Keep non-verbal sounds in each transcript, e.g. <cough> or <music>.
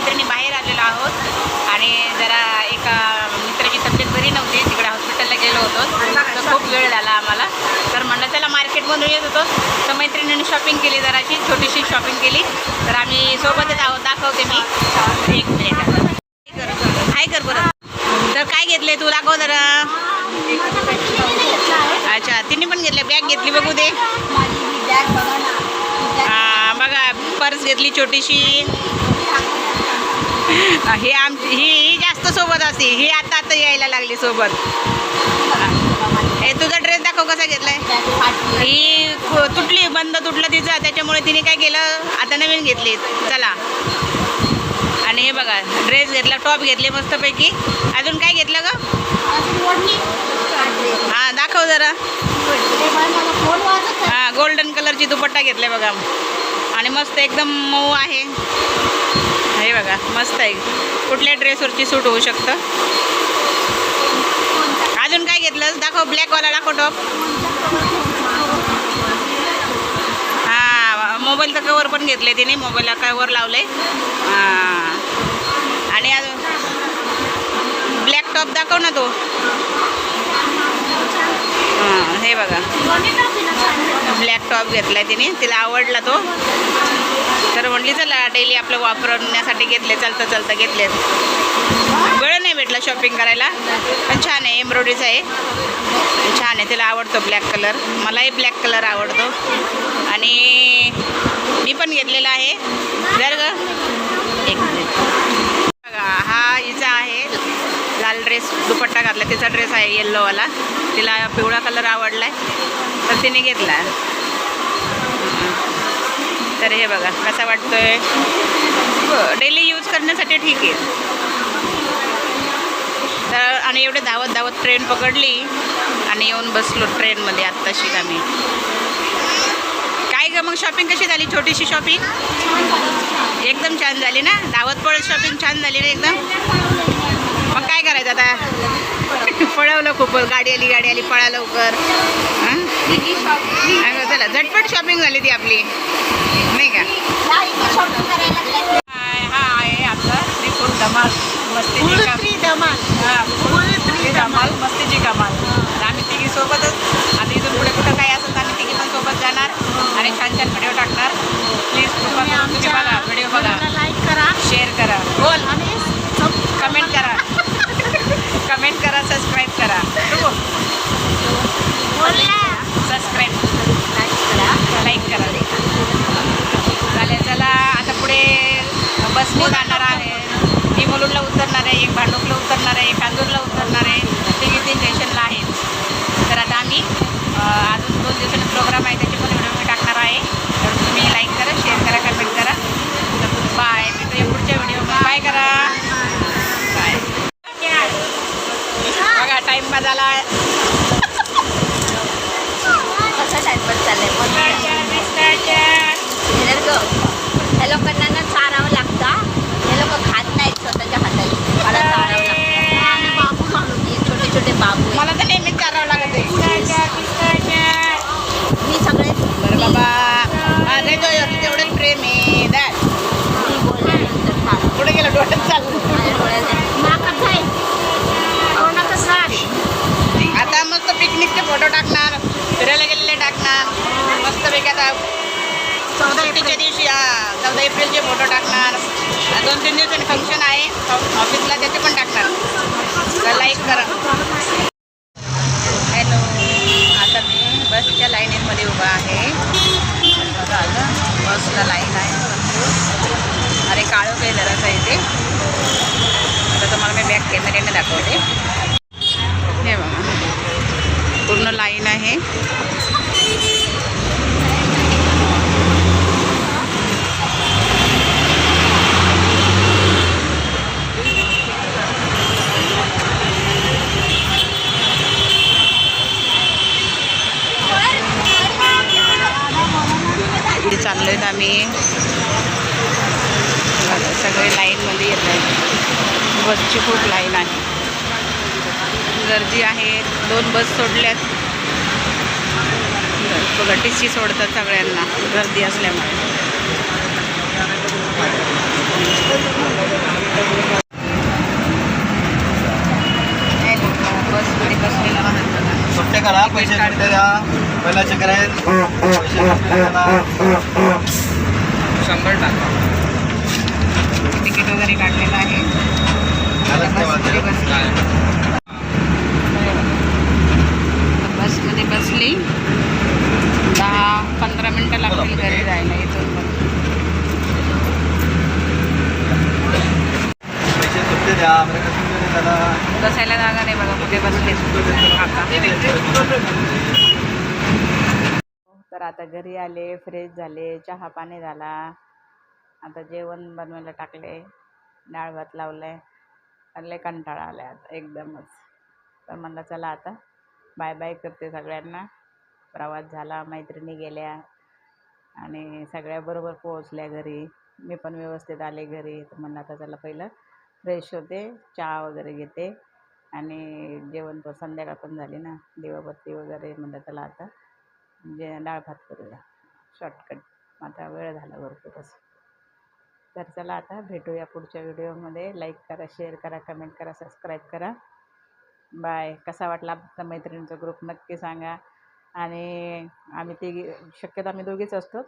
मैत्रिणी बाहेर आलेलो आहोत. आणि जरा एका मित्राची तब्येत बरी नव्हती. तिकडे हॉस्पिटलला गेलो होतो. तर खूप वेळ झाला आम्हाला. तर म्हणलं चला मार्केटमधून येत होतो. तर मैत्रिणींनी शॉपिंग केली जराशी छोटीशी शॉपिंग केली. तर आम्ही सोबतच आहोत. दाखवते मी. एक मिनिट हाय कर बरं तर काय घेतले तू? दाखव जरा. अच्छा तिने पण घेतले बॅग घेतली बघू दे. बघा पर्स घेतली छोटीशी. <laughs> हे ही आम ही ही जास्त सोबत असते. ही आता आता यायला लागली सोबत. हे तुझा ड्रेस दाखव कसा घेतलाय? ही तुटली बंद तुटलं तिचं. त्याच्यामुळे तिने काय केलं? आता नवीन घेतली. चला. आणि हे बघा ड्रेस घेतला टॉप घेतले मस्तपैकी. अजून काय घेतलं ग? हां दाखव जरा. हां गोल्डन कलरची दुपट्टा घेतलाय बघा. आणि मस्त एकदम मऊ आहे. हे बघा मस्त आहे. कुठल्या ड्रेसवरची सूट होऊ शकतं? अजून काय घेतलं दाखव ब्लॅकवाला दाखव टॉप हां मोबाईलचं कवर पण घेतले तिने मोबाईलला कवर लावले हां. आणि अजून ब्लॅक टॉप दाखव ना तो. हां हे बघा. ब्लॅक टॉप घेतलाय तिने. तिला आवडला तो. तर म्हणली चला डेली आपलं वापरण्यासाठी घेतले. चालतं चालतं घेतले वेळ नाही भेटला शॉपिंग करायला. पण छान आहे एम्ब्रॉयडरीचं आहे. छान आहे तिला आवडतो ब्लॅक कलर मलाही ब्लॅक कलर आवडतो. आणि मी पण घेतलेला आहे. जर ग एक मिनिट बघा हा हिचा आहे लाल ड्रेस दुपट्टा घातला तिचा ड्रेस आहे येल्लोवाला तिला पिवळा कलर आवडला आहे तर तिने घेतला. तर हे बघा कसा वाटतोय? डेली यूज करण्यासाठी ठीक आहे. तर आणि एवढे धावत धावत ट्रेन पकडली आणि येऊन बसलो ट्रेनमध्ये आत्ताशी आम्ही. काय ग मग शॉपिंग कशी झाली? छोटीशी शॉपिंग एकदम छान झाली ना? धावत पळत शॉपिंग छान झाली ना एकदम? काय करायचं आता? पळवलं खूप गाडी आली गाडी आली पळा लवकर. हं? चला झटपट शॉपिंग झाली ती आपली. नाही का? हाय, हा आहे आपलं त्रिपुर धमाल मस्तीची कमाल हा त्रिपुरी धमाल. मस्तीची कमाल. आम्ही तिघी सोबतच आता इथून पुढे कुठं काय असेल तर आम्ही तिघी पण सोबत जाणार आणि छान छान व्हिडिओ टाकणार. प्लीज कृपा तुम्ही बघा लाईक करा शेअर करा बोल आणि कमेंट करा कमेंट करा सबस्क्राईब करा सबस्क्राईब लाईक करा चालेल चला आता पुढे बसने जाणार आहे मी मुलुंडला उतरणार आहे एक भांडुपला उतरणार आहे एक कांजूरला उतरणार आहे तिघी तीन स्टेशनला आहेत तर आता आम्ही अं, अजून दोन दिवसांनी प्रोग्राम आहे त्याचे पण व्हिडिओ मी टाकणार आहे तर तुम्ही लाईक करा शेअर करा कमेंट करा तर बाय भेटूया पुढच्या व्हिडिओ बाय करा बाय टाईम झाला कसं टाइमपास चाललंय? ह्या लोकांना ना चारावं लागतं हे. लोक खात नाहीत स्वतःच्या हाताने. मला चारावं लागतं. बाबू घालून छोटे छोटे बाबू. मला तर नेहमीच चारावं लागत मी सगळे बरं बाबा. प्रेम आहे. दॅट मी बोलल्यानंतर गेलं डोळ्यात चालू माझ्या डोळ्यात माकच आहे कोणाचं साठ आता मस्त पिकनिकचे फोटो टाकणार फिरायला गेलेले टाकणार मस्त आता चौदा एप्रिलच्या दिवशी हा चौदा एप्रिलचे फोटो टाकणार. दोन तीन दिवसांनी फंक्शन आहे. ऑफिसला त्याचे पण टाकणार. लाईक करा. हॅलो आता मी बसच्या लाईनीमध्ये उभा आहे. बसला लाईन आहे. अरे काळो काही जरासा इथे. आता तुम्हाला मी बॅक कॅमेऱ्याने दाखवते हे बघा पूर्ण लाईन आहे. चाललो आहेत आम्ही. सगळे लाईनमध्ये येत आहेत. बसची खूप लाईन आहे. गर्दी आहे. दोन बस सोडल्यात. बघा टी सी सोडतात सगळ्यांना गर्दी असल्यामुळे. सुट्टे करा पैसे सुट्टे द्या. पहिला चेक आहेत पैसे शंभर टाका. तिकीट वगैरे काढलेलं आहे आता बसमध्ये बसली बसमध्ये बसली दहा पंधरा मिनटं लागतील घरी जायला इथून पण पैसे सुट्टे द्या आम्हाला कसं सुट्टे द्या दादा बसायला जागा नाही बघा कुठे बसले तर आता घरी आले फ्रेश झाले चहा पाणी झाला. आता जेवण बनवायला टाकले डाळ भात लावलाय. लय कंटाळा आलाय आता एकदमच. तर म्हणलं चला आता बाय बाय करते सगळ्यांना. प्रवास झाला मैत्रिणी गेल्या. आणि सगळ्या बरोबर पोहोचल्या घरी. मी पण व्यवस्थित आले घरी. तर म्हणलं आता चला पहिलं फ्रेश होते चहा वगैरे घेते. आणि जेवण पण संध्याकाळ पण झाली ना दिवाबत्ती वगैरे म्हणलं चला आता जे डाळ भात करूया शॉर्टकट आता वेळ झाला भरपूर असं. तर चला आता भेटूया पुढच्या व्हिडिओमध्ये. लाईक करा शेअर करा कमेंट करा सबस्क्राईब करा. बाय कसा वाटला आमचा मैत्रिणीचा ग्रुप नक्की सांगा. आणि आम्ही तिघी शक्यतो आम्ही दोघीच असतो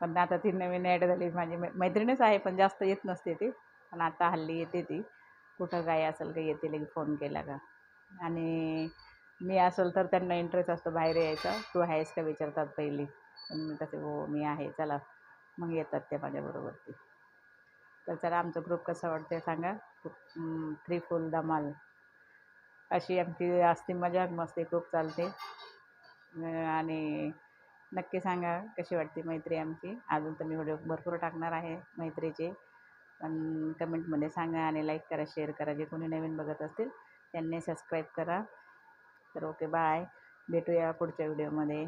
पण आता ती नवीन ॲड झाली. माझी मै मैत्रिणीच आहे पण जास्त येत नसते ती. पण आता हल्ली येते ती. कुठं काय असेल का येते लगे फोन केला का? आणि मी असेल तर त्यांना इंटरेस्ट असतो बाहेर यायचा. तू आहेस का विचारतात पहिली. पण मी तसे हो मी आहे. चला. मग येतात ते माझ्याबरोबर ते तर चला आमचा ग्रुप कसा वाटते सांगा? थ्री फुल धमाल. अशी आमची असते मजा मस्ती खूप चालते. आणि नक्की सांगा कशी वाटते मैत्री आमची? अजून तर मी व्हिडिओ भरपूर टाकणार आहे मैत्रीचे. पण कमेंटमध्ये सांगा आणि लाईक करा शेअर करा. जे कोणी नवीन बघत असतील त्यांनी सबस्क्राईब करा. तर ओके बाय. भेटूया पुढच्या व्हिडिओमध्ये.